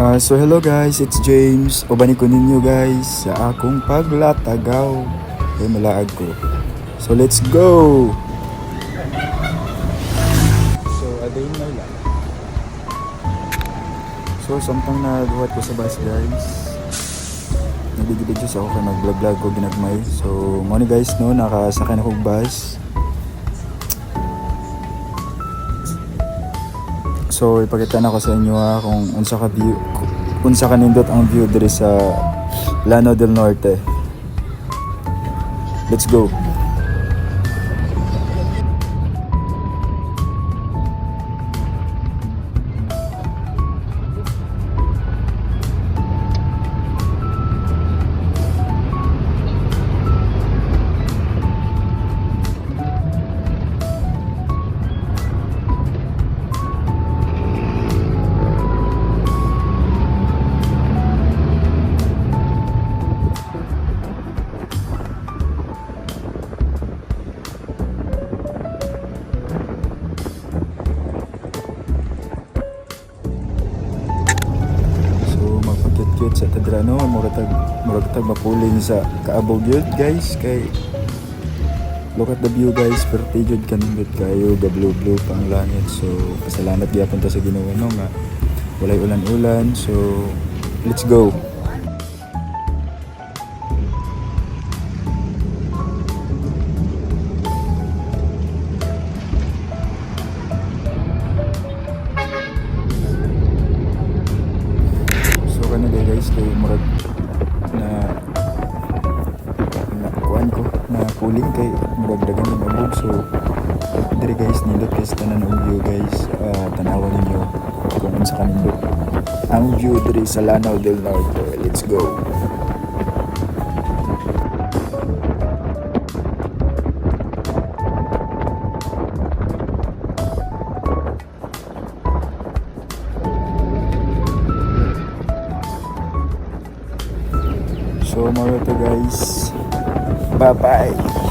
Ah, so hello guys, it's James. Ubani ko ninyo guys sa akong paglatagaw. Ay malaag ko. So let's go! So a day in my life. So samtang nagbuhat ko sa bus guys. Nagigibid sa ako kay mag-vlog-vlog ko ginagmay. So mo ni guys no, nakasakay na kong bus. So ipakita na ko sa inyo ha kung unsa ka view unsa ka nindot ang view diri sa Lano del Norte. Let's go. Magpagkit-cute sa Tadrano, murag murag tag mapuling sa kaabog yun guys kay Look at the view guys, perte jud kanindot kayo, ga blue blue pang langit. So pasalamat gyapon ta sa Ginoo no nga walay ulan-ulan. So let's go. Guys kay murag na na kuan ko na puling kay murag dagan ng abog so dire guys nindot guys tanan ang view guys. Uh, tanawan ninyo kung unsa ka nindot. Ang view dire sa Lanao del Norte. Let's go So mga to guys. Bye bye.